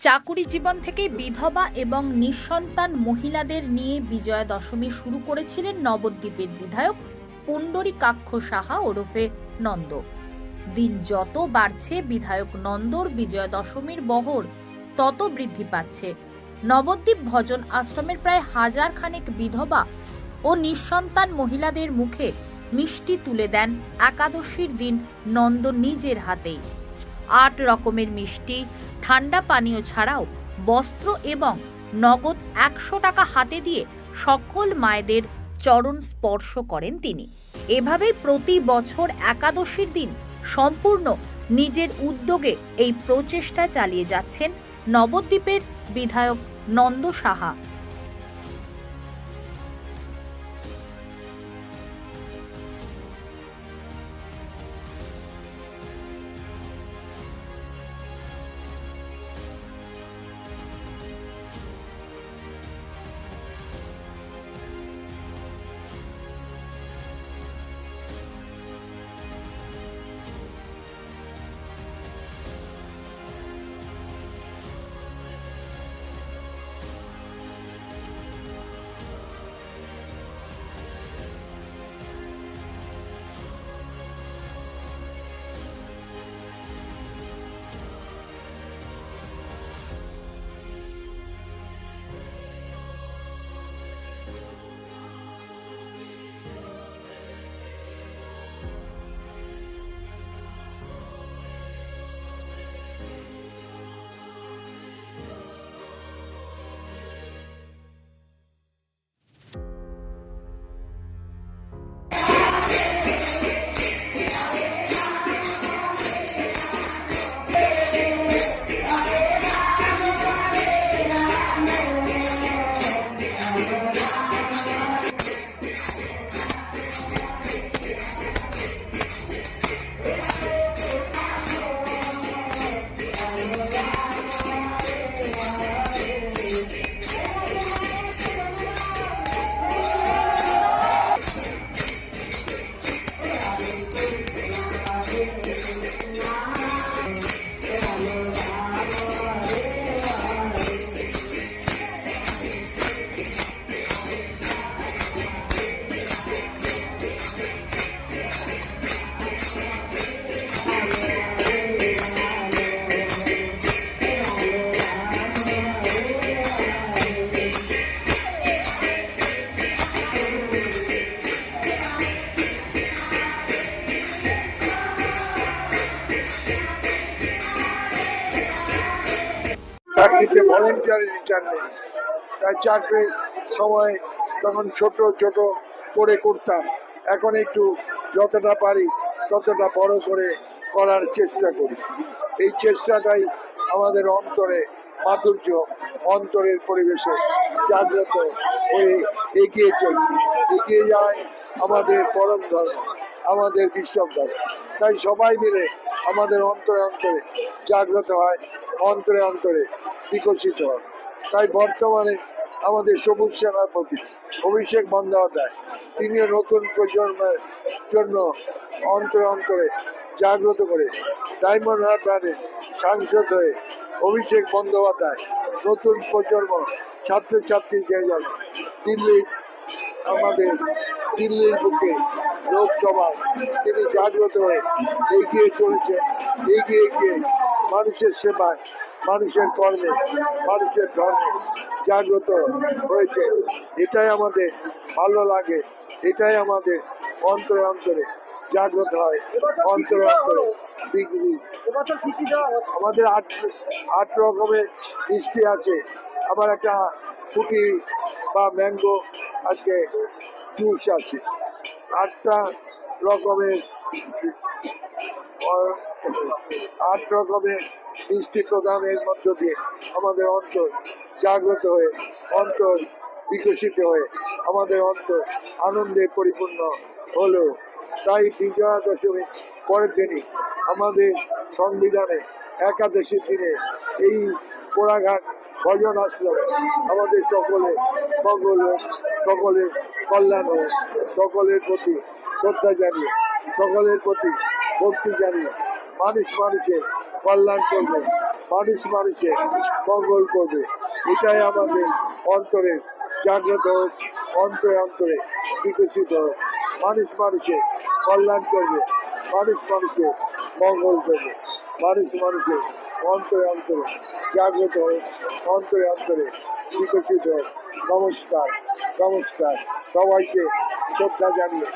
চাকুরি জীবন থেকে বিধবা এবং নিঃসন্তান মহিলাদের নিয়ে বিজয়া দশমী শুরু করেছিলেন নবদ্বীপের বিধায়ক পুণ্ডরী কাক্ষ সাহা ওরফে নন্দ। দিন যত বাড়ছে, বিধায়ক নন্দর বিজয়া দশমীর বহর তত বৃদ্ধি পাচ্ছে। নবদ্বীপ ভজন আশ্রমের প্রায় হাজার খানেক বিধবা ও নিঃসন্তান মহিলাদের মুখে মিষ্টি তুলে দেন একাদশীর দিন নন্দ নিজের হাতেই। আট রকমের মিষ্টি, ঠান্ডা পানীয় ছাড়াও বস্ত্র এবং নগদ একশো টাকা হাতে দিয়ে সকল মায়েদের চরণ স্পর্শ করেন তিনি। এভাবেই প্রতি বছর একাদশীর দিন সম্পূর্ণ নিজের উদ্যোগে এই প্রচেষ্টা চালিয়ে যাচ্ছেন নবদ্বীপের বিধায়ক নন্দ সাহা। চাকরিতে ভলেন্টিয়ার নেই। তাই চাকরির সময় তখন ছোট ছোট করে করতাম। এখন একটু যতটা পারি, ততটা বড় করে করার চেষ্টা করি। এই চেষ্টাটাই আমাদের অন্তরে মাধুর্য, অন্তরের পরিবেশে জাগ্রত হয়ে এগিয়ে চলি। এগিয়ে যায় আমাদের পরম ধর্ম, আমাদের বিশ্ব ধর্ম। তাই সবাই মিলে আমাদের অন্তরে অন্তরে জাগ্রত হয়, অন্তরে অন্তরে বিকশিত হয়। তাই বর্তমানে আমাদের সবুজ সেনাপতি অভিষেক বন্দ্যোপাধ্যায়, তিনিও নতুন প্রজন্মের জন্য অন্তরে অন্তরে জাগ্রত করে ডায়মন্ড হারবারে সাংসদ হয়ে অভিষেক বন্দ্যোপাধ্যায় নতুন প্রজন্ম ছাত্রছাত্রীদের জন্য দিল্লির আমাদের দিল্লির বুকে লোকসভায় তিনি জাগ্রত হয়ে এগিয়ে চলেছেন। এগিয়ে গিয়ে মানুষের সেবায়, মানুষের কর্মে, মানুষের ধর্মে জাগ্রত হয়েছে এটাই আমাদের ভালো লাগে, এটাই আমাদের অন্তরে অন্তরে জাগ্রত হয়, অন্তরে অন্তরে ডিগ্রি আমাদের আট আট রকমের মিষ্টি আছে। আবার একটা ফুটি বা ম্যাঙ্গো আজকে জুস আছে। আটটা রকমের আট রকমের মিষ্টি প্রদানের মধ্য দিয়ে আমাদের অন্তর জাগ্রত হয়ে, অন্তর বিকশিত হয়ে, আমাদের অন্তর আনন্দে পরিপূর্ণ হলো। তাই বিজয়া দশমীর পরের দিনই আমাদের সংবিধানে একাদশীর দিনে এই কোড়াঘাট ভজন আশ্রম আমাদের সকলে মঙ্গল সকলের কল্যাণ হোক সকলের প্রতি শ্রদ্ধা জানিয়ে, সকলের প্রতি ভক্তি জানিয়ে মানুষ মানুষের কল্যাণ করবে, মানুষ মানুষের মঙ্গল করবে। এটাই আমাদের অন্তরের জাগ্রত হোক অন্তরে অন্তরে বিকশিত। হোক মানুষ মানুষের কল্যাণ করবে, মানুষ মানুষের মঙ্গল করবে। মানুষ মানুষের অন্তরে অন্তরে জাগ্রত হোক অন্তরে অন্তরে বিকশিত নমস্কার নমস্কার। সবাইকে শ্রদ্ধা জানিয়ে